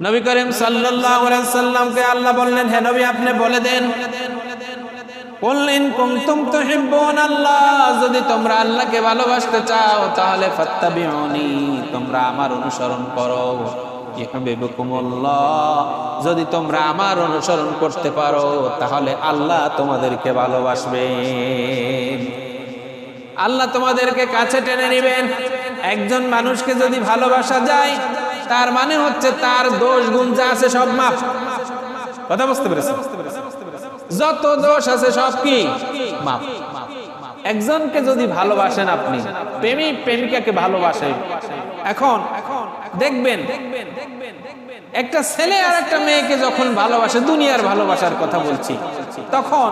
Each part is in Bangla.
নবী করিম সাল্লামকে আল্লাহ বললেন, হে নবী, আপনি বলে দেন। বললেন আল্লাহ, যদি তোমরা আল্লাহকে ভালোবাসতে চাও, তাহলে তোমরা আমার অনুসরণ করো। যদি তোমরা আমার অনুসরণ করতে পারো, তাহলে আল্লাহ তোমাদেরকে ভালোবাসবে। আল্লাহ তোমাদেরকে কাছে টেনে নেবেন। একজন মানুষকে যদি ভালোবাসা যায় তার মানে হচ্ছে তার দোষ গুণ যা আছে সব মাপ কথা বুঝতে পেরেছেন? যত দোষ আছে সব কি? মাপ একজনকে যদি ভালোবাসেন আপনি প্রেমিক প্রেমিকাকে ভালোবাসেন, এখন দেখবেন, একটা ছেলে আর একটা মেয়েকে যখন ভালোবাসে, দুনিয়ার ভালোবাসার কথা বলছি, তখন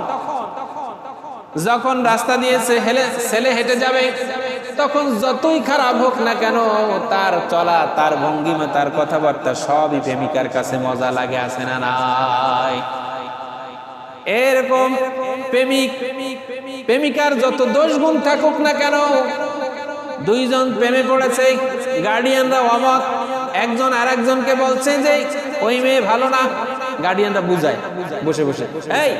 যখন রাস্তা দিয়েছে হেলে ছেলে হেঁটে যাবে, তখন যতই খারাপ হোক না কেন, তার চলা, তার ভঙ্গিমা, তার কথাবার্তা সবই প্রেমিকার কাছে মজা লাগে আসে না নাই? এরকম প্রেমিক প্রেমিকার যত দোষ গুণ থাকুক না কেন, দুইজন প্রেমে পড়েছে গার্ডিয়ানরা অমত একজন আর একজনকে বলছে যে, ওই মেয়ে ভালো না গার্ডিয়ানরা বুঝায়। বসে বসে। এই,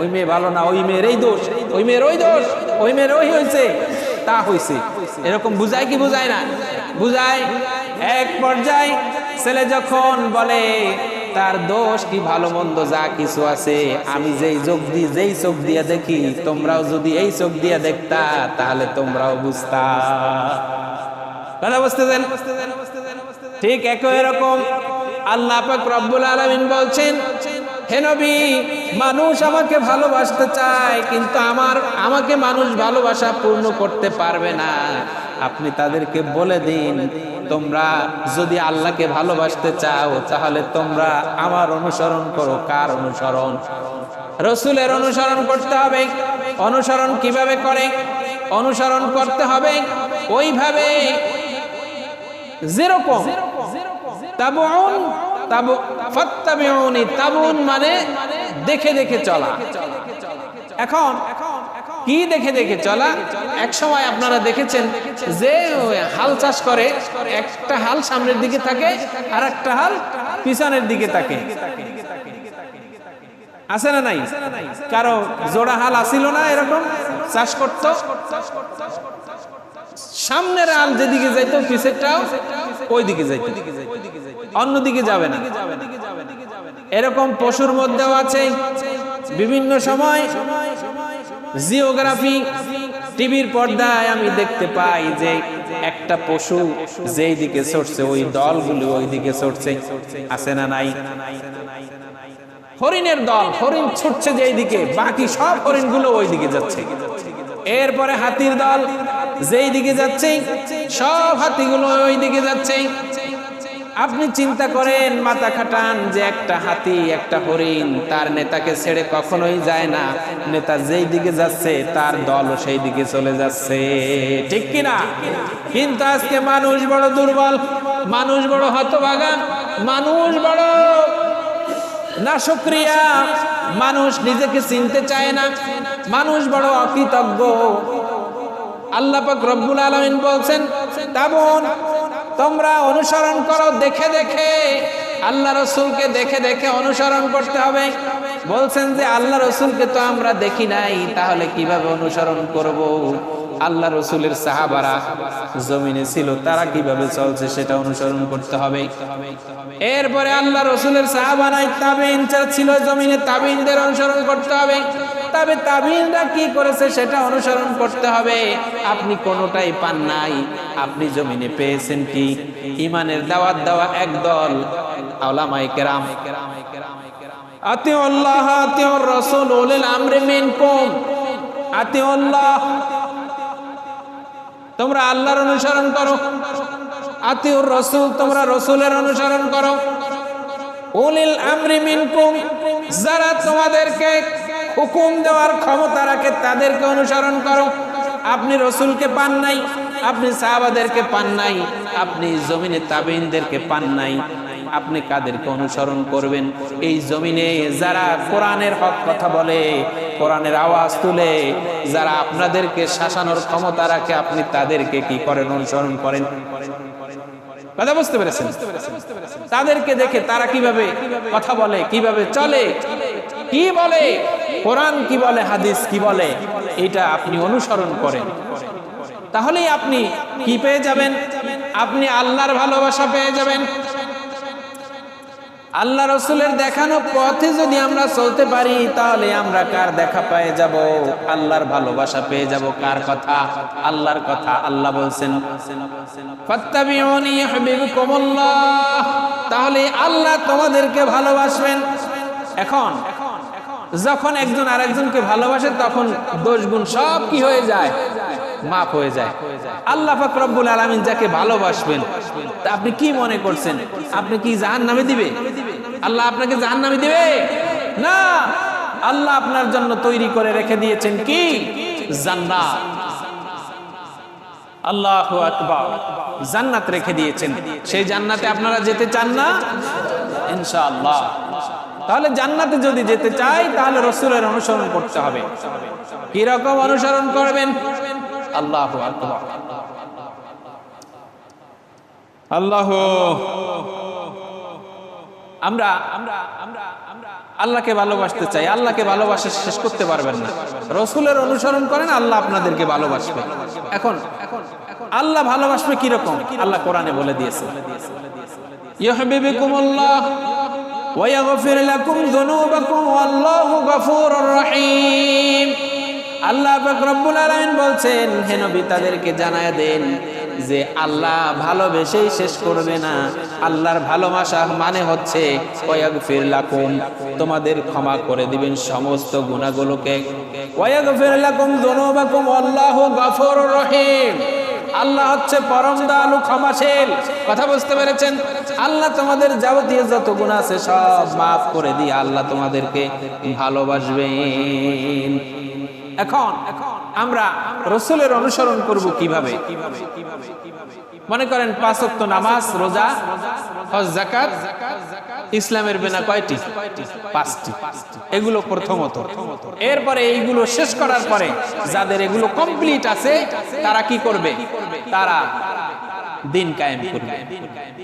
ওই মেয়ে ভালো না, ওই মেয়ের এই দোষ, ওই মেয়ের ওই দোষ, ওই মেয়ের ওই হয়েছে। তা হয়েছে। এরকম বুঝায় কি বুঝায় না? বুঝায় এক পর্যায়ে ছেলে যখন বলে, তার দোষ কি ভালো মন্দ যা কিছু আছে? আমি যেই চোখ দিয়ে, যেই চোখ দিয়ে দেখি, তোমরাও যদি এই চোখ দিয়ে দেখতা, তাহলে তোমরাও বুঝতা। কথা বুঝতে ঠিক একই এরকম আল্লাহ পাক রব্বুল আলামিন বলছেন, হে নবী, মানুষ আমাকে ভালোবাসতে চায়, কিন্তু আমার, আমাকে মানুষ ভালোবাসা পূর্ণ করতে পারবে না। আপনি তাদেরকে বলে দিন, তোমরা যদি আল্লাহকে ভালোবাসতে চাও, তাহলে তোমরা আমার অনুসরণ করো। কার অনুসরণ? রসুলের অনুসরণ করতে হবে। অনুসরণ কীভাবে করে? অনুসরণ করতে হবে। ওইভাবে, যেরকম তাবুন তাবু ফাত্তাবিউনি তাবুন মানে দেখে দেখে চলা। এখন কি দেখে দেখে চলা? এক সময় আপনারা দেখেছেন যে হাল চাষ করে, একটা হাল সামনের দিকে থাকে আর একটা হাল পিছনের দিকে থাকে। আছে না নাই? কারও জোড়া হাল আসিল না এরকম? চাষ করত? সামনের হাল যেদিকে যাইতো, পিছেরটাও ওই দিকে যাইতো। অন্যদিকে যাবে না। এরকম পশুর মধ্যেও আছে। বিভিন্ন সময় জিওগ্রাফি, টিভির পর্দায় আমি দেখতে পাই যে একটা পশু যেই দিকে ছড়ছে ওই দলগুলো ওই দিকে ছড়ছে আছে না নাই? হরিণের দল, হরিণ ছুটছে যেই দিকে বাকি সব হরিণগুলো ওই দিকে যাচ্ছে। এরপরে হাতির দল যেই দিকে যাচ্ছে, সব হাতিগুলো ওই দিকে যাচ্ছে। আপনি চিন্তা করেন, মাথা খাটান যে একটা হাতি, একটা হরিণ, তার নেতাকে ছেড়ে কখনোই যায় না। নেতা যেই দিকে যাচ্ছে, তার দল সেই দিকে চলে যাচ্ছে। ঠিক কিনা? কিন্তু আজকে মানুষ বড় দুর্বল, মানুষ বড় হতভাগা, মানুষ বড় না শুক্রিয়া মানুষ নিজেকে চিনতে চায় না, মানুষ বড় অকৃতজ্ঞ। আল্লাহ পাক রব্বুল আলমিন বলছেন, তেমন, তোমরা অনুসরণ করো, দেখে দেখে। আল্লাহ রসুলকে দেখে দেখে অনুসরণ করতে হবে। বলছেন যে, আল্লাহ রসুলকে তো আমরা দেখি নাই, তাহলে কীভাবে অনুসরণ করব? আল্লাহ রসুলের সাহাবারা, জমিনে ছিল, তারা কীভাবে চলছে সেটা অনুসরণ করতে হবে। এরপরে আল্লাহ রসুলের সাহাবারাই তাবিন ছিল জমিনে তাবিনদের অনুসরণ করতে হবে। তবে তাবিনরা কি করেছে সেটা অনুসরণ করতে হবে। আপনি কোনোটাই পান নাই। আপনি জমিনে পেয়েছেন কি? ইমানের দাওয়াত দেওয়া একদল আওলামাই কেরাম। তোমরা আল্লাহর অনুসরণ করো। আতিউর রসুল তোমরা অনুসরণ করো। যারা তোমাদেরকে হুকুম দেওয়ার ক্ষমতা রাখে, তাদেরকে অনুসরণ করো। আপনি রসুলকে পান নাই, আপনি সাহাবাদেরকে পান নাই, আপনি জমিনে তাবিনদেরকে পান নাই, আপনি কাদেরকে অনুসরণ করবেন? এই জমিনে যারা কোরআনের হক কথা বলে, কোরআনের আওয়াজ তুলে, যারা আপনাদেরকে শাসানোর ক্ষমতা রাখে, আপনি তাদেরকে কি করেন, অনুসরণ করেন? কথা বুঝতে পেরেছেন? তাদেরকে দেখে তারা কীভাবে কথা বলে, কীভাবে চলে, কি বলে? কোরআন কি বলে, হাদিস কি বলে, এটা আপনি অনুসরণ করেন। তাহলেই আপনি কি পেয়ে যাবেন? আপনি আল্লাহর ভালোবাসা পেয়ে যাবেন। আল্লাহ রসুলের দেখানো পথে যদি আমরা চলতে পারি, তাহলে আমরা কার দেখা পেয়ে যাব? আল্লাহর ভালোবাসা পেয়ে যাব কার কথা? আল্লাহর কথা আল্লাহ বলছেন। তাহলে আল্লাহ তোমাদেরকে ভালোবাসবেন। এখন যখন একজন আরেকজনকে ভালোবাসে, তখন দোষ গুণ সব কি হয়ে যায়? মাফ হয়ে যায়। আল্লাহ পাক রব্বুল আলামিন যাকে ভালোবাসবেন, তা আপনি কি মনে করছেন? আপনি কি জাহান নামে দিবে? আল্লাহ আপনাকে জাহান নামে দিবে? না। আল্লাহ আপনার জন্য তৈরি করে রেখে দিয়েছেন কি? জান্নাত। আল্লাহ আকবার। জান্নাত রেখে দিয়েছেন। সেই জান্নাতে আপনারা যেতে চান না? ইনশাআল্লাহ। তাহলে জান্নাতে যদি যেতে চাই, তাহলে রসুলের অনুসরণ করতে হবে। কি রকম অনুসরণ করবেন? আল্লাহ আল্লাহ আমরা আমরা আমরা আমরা আল্লাহকে ভালোবাসতে চাই। আল্লাহকে ভালোবাসা শেষ করতে পারবেন না। রসুলের অনুসরণ করেন, আল্লাহ আপনাদেরকে ভালোবাসবে। এখন এখন আল্লাহ ভালোবাসবে কীরকম? আল্লাহ কোরআনে বলে দিয়েছে। ইউহিব্বুকুমুল্লাহ। ইয়াগফির লাকুম যুনুবাকুম ওয়াল্লাহু গফুরুর রহিম আল্লাহ পাক রব্বুল আলামিন বলছেন, হে নবী, তাদেরকে জানায় দেন যে আল্লাহ ভালোবেসেই শেষ করবে না। আল্লাহর ভালোবাসা মানে হচ্ছে, ওয়াগফির লাকুম, তোমাদের ক্ষমা করে দিবেন সমস্ত গুনাহগুলোকে। ওয়াগফির লাকুম যুনুবাকুম আল্লাহু গফুরুর রহিম। আল্লাহ হচ্ছে পরম দয়ালু, ক্ষমাশীল। কথা বুঝতে পেরেছেন? আল্লাহ তোমাদের যাবতীয় যত গুণ আছে সব মাফ করে দিয়ে আল্লাহ তোমাদেরকে ভালোবাসবেন। এখন আমরা রসুলের অনুসরণ করব কীভাবে? মনে করেন পাঁচ ওয়াক্ত নামাজ, রোজা জাকাত ইসলামের বেনা কয়টি? পাঁচটি। এগুলো প্রথমত। এরপরে এইগুলো শেষ করার পরে যাদের এগুলো কমপ্লিট আছে, তারা কি করবে? তারা দিন কায়েম করবে।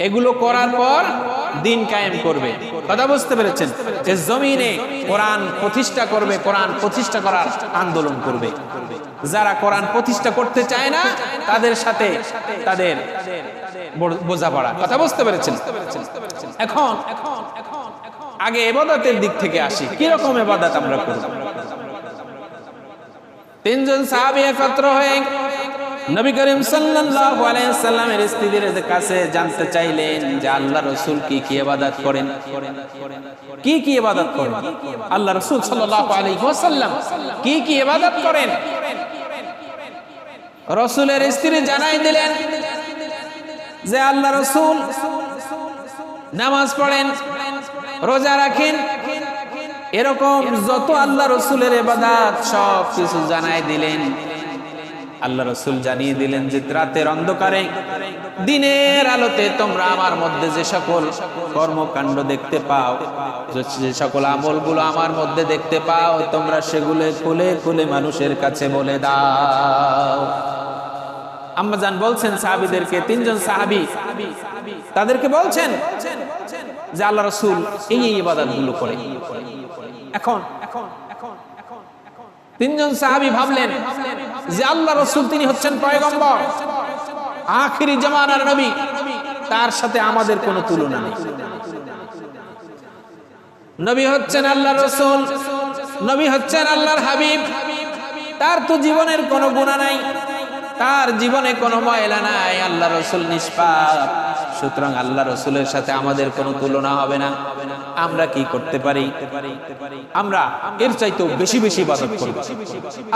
এগুলো করার পর দিন কায়েম করবে। কথা বুঝতে পেরেছেন? যে জমিনে কোরআন প্রতিষ্ঠা করবে, কোরআন প্রতিষ্ঠা করার আন্দোলন করবে। যারা কোরআন প্রতিষ্ঠা করতে চায় না, তাদের সাথে তাদের বোঝাপড়া। কথা বুঝতে পেরেছেন? এখন আগে এবাদতের দিক থেকে আসি। কীরকম এবাদত আমরা করব? তিনজন সাহাবী একত্র হয়ে নবী করিম সাল্লাল্লাহু আলাইহি সাল্লামের স্ত্রীদের কাছে জানতে চাইলেন যে আল্লাহ রাসূল কি কি ইবাদত করেন? কি কি ইবাদত করেন? আল্লাহ রাসূল সাল্লাল্লাহু আলাইহি ওয়াসাল্লাম কি কি ইবাদত করেন? রাসূলের স্ত্রী জানাই দিলেন যে আল্লাহ রাসূল নামাজ পড়েন, রোজা রাখেন। এরকম যত আল্লাহ রসুলের এবাদাত সব কিছু জানাই দিলেন। আল্লাহ রসুল জানিয়ে দিলেন যে রাতের অন্ধকারে, দিনের আলোতে তোমরা আমার মধ্যে যে সকল কর্মকাণ্ড দেখতে পাও, যে সকল আমলগুলো আমার মধ্যে দেখতে পাও, তোমরা সেগুলো খুলে খুলে মানুষের কাছে বলে দাও। আম্মাজান বলছেন সাহাবিদেরকে, তিনজন সাহাবি তাদেরকে বলছেন যে আল্লাহ রসুল এই ইবাদতগুলো করে এখন এখন তিনজন সাহাবি ভাবলেন যে আল্লাহ রসুল তিনি হচ্ছেন পয়গম্বর। আখিরি জামানার নবী। তার সাথে আমাদের কোনো তুলনা নেই। নবী হচ্ছেন আল্লাহ রসুল। নবী হচ্ছেন আল্লাহর হাবিব। তার তো জীবনের কোনো গুণা নাই। তার জীবনে কোনো ময়লা নাই। আল্লাহ রসুল নিষ্পাপ। সুতরাং আল্লাহ রসুলের সাথে আমাদের কোনো তুলনা হবে না। আমরা কি করতে পারি? আমরা এর চাইতেও বেশি বেশি ইবাদত করব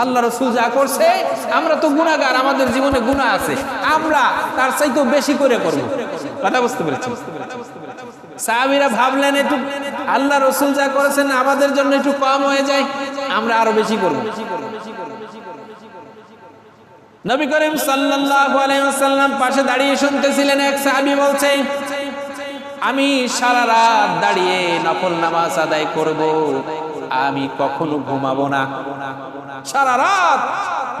আল্লাহ রসুল যা করছে, আমরা তো গুণাগার আমাদের জীবনে গুণা আছে। আমরা তার চাইতেও বেশি করে করব। কথা বুঝতে পেরেছি সাহাবিরা ভাবলেন একটু, আল্লাহ রসুল যা করেছেন আমাদের জন্য একটু কম হয়ে যায়, আমরা আরও বেশি করব। নবী করিম ওয়াসাল্লাম পাশে দাঁড়িয়ে শুনতেছিলেন, এক সাহাবী বলছে, আমি সারা রাত দাঁড়িয়ে নফল নামাজ আদায় করব, আমি কখনো ঘুমাবো না। সারা রাত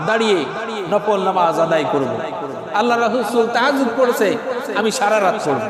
দাঁড়িয়ে নফল নামাজ আদায় করব। আল্লাহ রাসূল তাহাজ্জুদ পড়েছে, আমি সারা রাত পড়ব।